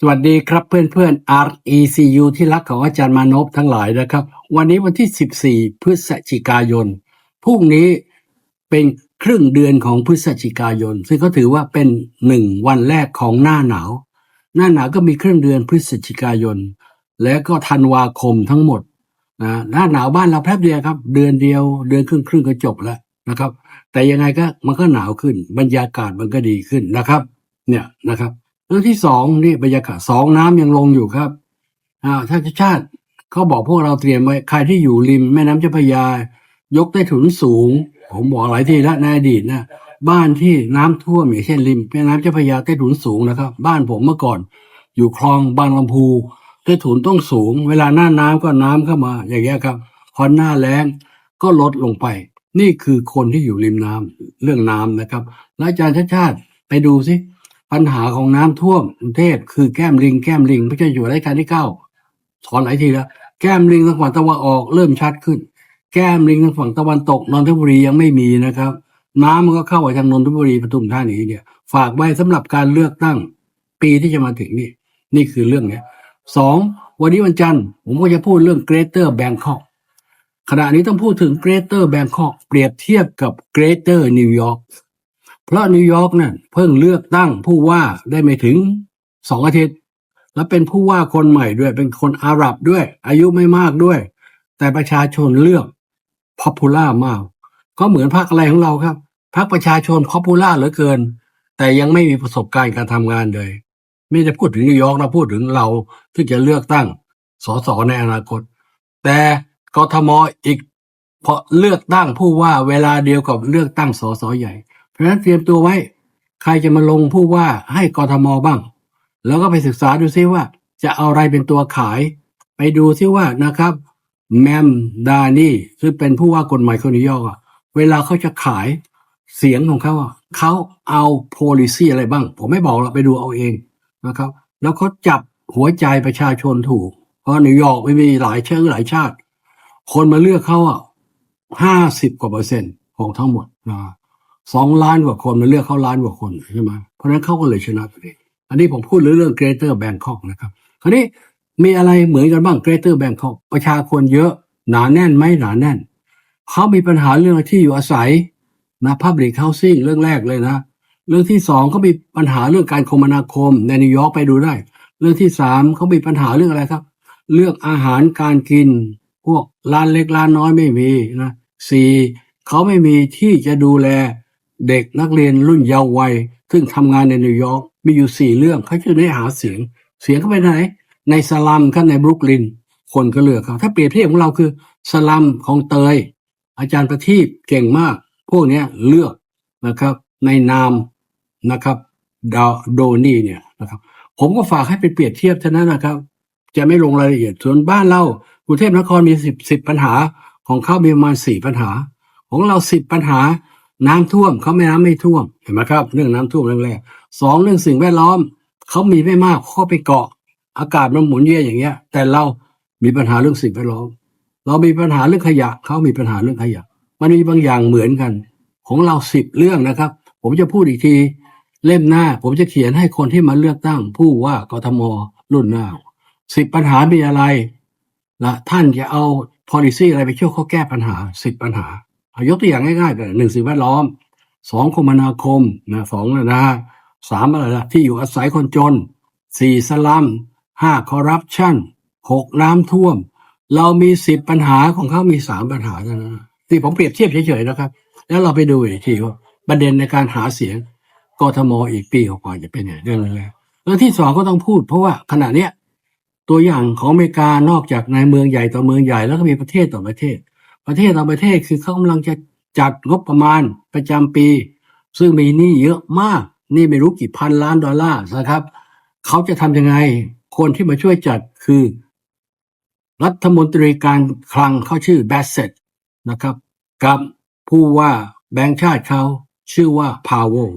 สวัสดีครับเพื่อนเพื่อนๆ RECU ที่รักของอาจารย์มานพทั้งหลายนะครับ วันนี้วันที่ 14 พฤศจิกายนพรุ่งนี้เป็นครึ่งเดือนของพฤศจิกายน ซึ่งเขาถือว่าเป็นหนึ่งวันแรกของหน้าหนาว หน้าหนาวก็มีครึ่งเดือนพฤศจิกายน และก็ธันวาคมทั้งหมดนะหน้าหนาวบ้านเราแป๊บเดียวครับ เดือนเดียวเดือนครึ่งครึ่งก็จบแล้วนะครับ แต่ยังไงก็มันก็หนาวขึ้น บรรยากาศมันก็ดีขึ้นนะครับ เนี่ยนะครับ เรื่องที่สองนี่บรรยากาศสองน้ำยังลงอยู่ครับอ่าท่านชาติเขาบอกพวกเราเตรียมไว้ใครที่อยู่ริม แม่น้ำเจ้าพระยา ยกใต้ถุนสูง ผมบอกหลายทีแล้วในอดีตนะบ้านที่น้ำท่วมอย่างเช่นริมแม่น้ำเจ้าพระยาใต้ถุนสูงนะครับ บ้านผมเมื่อก่อน อยู่คลองบางลำพูใต้ถุนต้องสูง เวลาหน้าน้ำก็น้ำเข้ามา อย่างเงี้ยครับพอหน้าแล้งก็ลดลงไป นี่คือคนที่อยู่ริมน้ำเรื่องน้ำนะครับ แล้วอาจารย์ชาติชาติไปดูสิ ปัญหาของน้ำท่วมกรุงเทพคือแก้มลิงแก้มลิงพระเจ้าอยู่รัชกาลที่เก้าสอนหลายทีแล้ว แก้มลิงทางฝั่งตะวันออกเริ่มชัดขึ้น แก้มลิงทางฝั่งตะวันตกนนทบุรียังไม่มีนะครับ น้ำมันก็เข้าไปทางนนทบุรีปทุมธานีเนี่ย ฝากไว้สำหรับการเลือกตั้งปีที่จะมาถึงนี่ นี่คือเรื่องเนี้ยสองวันนี้วันจันทร์ผมก็จะพูดเรื่อง Greater Bangkok ขณะนี้ต้องพูดถึง Greater Bangkok เปรียบเทียบกับ Greater New York เเพราะนิวยอร์กเนี่ยเพิ่งเลือกตั้งผู้ว่าได้ไม่ถึงสองอาทิตย์ และเป็นผู้ว่าคนใหม่ด้วย เป็นคนอาหรับด้วย อายุไม่มากด้วย แต่ประชาชนเลือกพ o p u l a r มาก ก็เหมือนพรรคอะไรของเราครับพรรคประชาชนพ o p u l a r เหลือเกิน แต่ยังไม่มีประสบการณ์การทำงานเลย ไม่ได้พูดถึงนิวยอร์กนะพูดถึงเราที่จะเลือกตั้งสสในอนาคต แต่กทมอีกพอเลือกตั้งผู้ว่าเวลาเดียวกับเลือกตั้งสสใหญ่ เพราะฉะนั้นเตรียมตัวไว้ ใครจะมาลงผู้ว่าให้กทมบ้าง แล้วก็ไปศึกษาดูซิว่า จะเอาอะไรเป็นตัวขาย ไปดูซิว่านะครับ แมมดานี่ซึ่งเป็นผู้ว่ากฎหมายคนนิวยอร์กอะเวลาเขาจะขายเสียงของเขาอะเขาเอา policy อะไรบ้าง ผมไม่บอกเราไปดูเอาเองนะครับ แล้วเขาจับหัวใจประชาชนถูก เพราะนิวยอร์กไม่มีหลายเชื้อหลายชาติ คนมาเลือกเขาอะห้าสิบกว่าเปอร์เซ็นต์ของทั้งหมดนะ สองล้านกว่าคนมาเลือกเขาล้านกว่าคนใช่ไหมเพราะฉะนั้นเขาก็เลยชนะไปเลยอันนี้ผมพูดเรื่อง Greater Bangkok นะครับ คราวนี้มีอะไรเหมือนกันบ้าง Greater Bangkok ประชากรเยอะหนาแน่นไหมหนาแน่นเขามีปัญหาเรื่องที่อยู่อาศัยนะ Public Housing เรื่องแรกเลยนะ เรื่องที่สองเขามีปัญหาเรื่องการคมนาคมในนิวยอร์กไปดูได้ เรื่องที่สามเขามีปัญหาเรื่องอะไรครับ เรื่องอาหารการกิน พวกร้านเล็กร้านน้อยไม่มีนะสี่เขาไม่มีที่จะดูแล เด็กนักเรียนรุ่นเยาว์วัย ซึ่งทำงานในนิวยอร์กมีอยู่สี่เรื่องเขาจะได้หาเสียง เสียงเขาไปไหน ในสลัมครับในบรุกลิน คนก็เลือกเขาถ้าเปรียบเทียบของเราคือสลัมของเตย อาจารย์ประทีปเก่งมาก พวกนี้เลือกนะครับ ในนามนะครับดาโดนี่เนี่ยนะครับ ผมก็ฝากให้ไปเปรียบเทียบเท่านั้นนะครับ จะไม่ลงรายละเอียดส่วนบ้านเรากรุงเทพนครมีสิบสิบปัญหาของเขามีประมาณสี่ปัญหา ของเราสิบปัญหา น้ำท่วมเขาไม่น้ำไม่ท่วมเห็นไหมครับ เรื่องน้ำท่วมเรื่องแรกสองเรื่องสิ่งแวดล้อมเขามีไม่มากเขาไปเกาะ อากาศมันหมุนเวียนอย่างเงี้ย แต่เรามีปัญหาเรื่องสิ่งแวดล้อม เรามีปัญหาเรื่องขยะเขามีปัญหาเรื่องขยะ มันมีบางอย่างเหมือนกัน ของเราสิบเรื่องนะครับ ผมจะพูดอีกทีเล่มหน้า ผมจะเขียนให้คนที่มาเลือกตั้ง ผู้ว่ากทมรุ่นหน้าสิบปัญหามีอะไรนะท่านจะเอา policy อะไรไปช่วยเขาแก้ปัญหาสิบปัญหา เอายกตัวอย่างง่ายๆกันหนึ่งสิ่งแวดล้อมสองคมนาคมนะสองนะสามอะไรล่ะที่อยู่อาศัยคนจนสี่สลัมห้าคอร์รัปชันหกน้ำท่วม เรามีสิบปัญหาของเขามีสามปัญหาเท่านั้นที่ผมเปรียบเทียบเฉยๆนะครับ แล้วเราไปดูอีกทีว่าประเด็นในการหาเสียงกทมอีกปีกว่าจะเป็นอย่างไรเรื่องอะไรกเรื่องที่สองก็ต้องพูด เพราะว่าขณะเนี้ยตัวอย่างของอเมริกานอกจากในเมืองใหญ่ต่อเมืองใหญ่แล้วก็มีประเทศต่อประเทศ ประเทศต่อประเทศคือเขากำลังจะจัดงบประมาณประจำปี ซึ่งมีหนี้เยอะมากนี่ไม่รู้กี่พันล้านดอลลาร์นะครับ เขาจะทำยังไง คนที่มาช่วยจัดคือ รัฐมนตรีการคลังเขาชื่อแบสเซตนะครับกับผู้ว่าแบงค์ชาติเขาชื่อว่าพาวเวล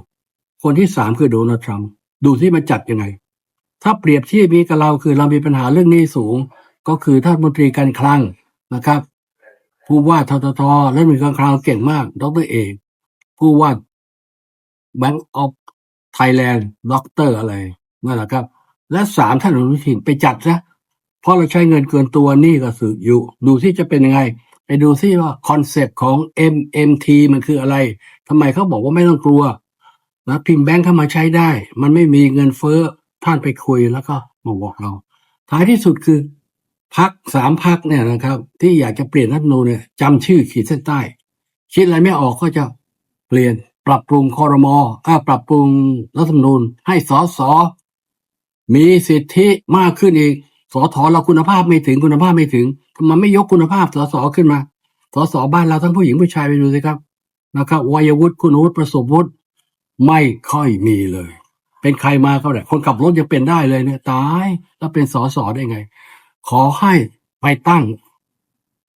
คนที่สามคือโดนัลด์ทรัมป์ดูที่มันจัดยังไง ถ้าเปรียบเทียบมีกับเราคือเรามีปัญหาเรื่องนี้สูง ก็คือท่านรัฐมนตรีการคลังนะครับ ผู้ว่าทททและมีการคลังเก่งมากดรเอกผู้ว่า Bank of Thailand ดรอะไรนั่นแหละครับ และสามท่านอนุทินไปจัดซะเพราะเราใช้เงินเกินตัวนี่ก็สืออยู่ ดูที่จะเป็นยังไง ไปดูซิว่าคอนเซปต์ของ MMT มันคืออะไรทำไมเขาบอกว่าไม่ต้องกลัวนะพิมพ์แบงค์เข้ามาใช้ได้ มันไม่มีเงินเฟ้อท่านไปคุยแล้วก็มาบอกเรา ท้ายที่สุดคือ พักสามพักเนี่ยนะครับ ที่อยากจะเปลี่ยนรัฐมนูเนี่ยจำชื่อขีดเส้นใต้ คิดอะไรไม่ออกก็จะเปลี่ยนปรับปรุงคอรมออ่าปรับปรุงรัฐธรรมนูญ ให้สอสอมีสิทธิมากขึ้นอีกสอทอเราคุณภาพไม่ถึงคุณภาพไม่ถึงทำไมไม่ยกคุณภาพสอสอขึ้นมาสอสอบ้านเราทั้งผู้หญิงผู้ชายไปดูสิครับนะครับวัยวุฒิคุณวุฒิประสบวุฒิไม่ค่อยมีเลย เป็นใครมาก็ได้คนขับรถยังเป็นได้เลยเนี่ยตายแล้วเป็นสอสอได้ไง ขอให้ไปตั้ง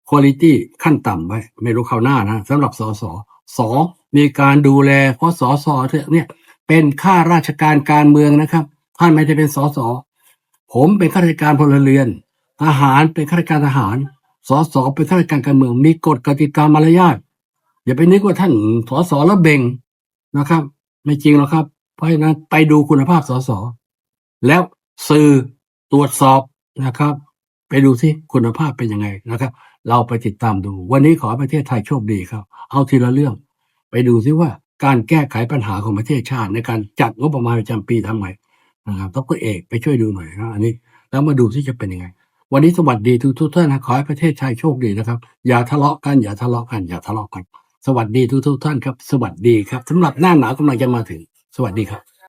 คุณ i t y ขั้นต่ำไว้ ไม่รู้คราวหน้านะสำหรับสสสองมีการดูแลเพราะสสเนี่ย เป็นข้าราชการการเมืองนะครับท่านไม่ได้เป็นสสผมเป็นข้าราชการพลเรือนทหารเป็นข้าราชการทหารสสเป็นข้าราชการการเมือง มีกฎกติกามารยาทอย่าไปนึกว่าท่านสสแล้วเบ่งนะครับ ไม่จริงหรอกครับ เพราะฉะนั้นไปดูคุณภาพสสแล้วสื่อตรวจสอบนะครับ ไปดูที่คุณภาพเป็นยังไงนะครับ เราไปติดตามดู วันนี้ขอให้ประเทศไทยโชคดีครับ เอาทีละเรื่อง ไปดูซิว่าการแก้ไขปัญหาของประเทศชาติ ในการจัดงบประมาณประจำปีทำไงนะครับต้องก็เอกไปช่วยดูหน่อยนะอันนี้ แล้วมาดูที่จะเป็นยังไง วันนี้สวัสดีทุกทุกท่านนะขอให้ประเทศไทยโชคดีนะครับ อย่าทะเลาะกันอย่าทะเลาะกันอย่าทะเลาะกัน สวัสดีทุกทุกท่านครับ สวัสดีครับสำหรับหน้าหนาวกำลังจะมาถึง สวัสดีครับ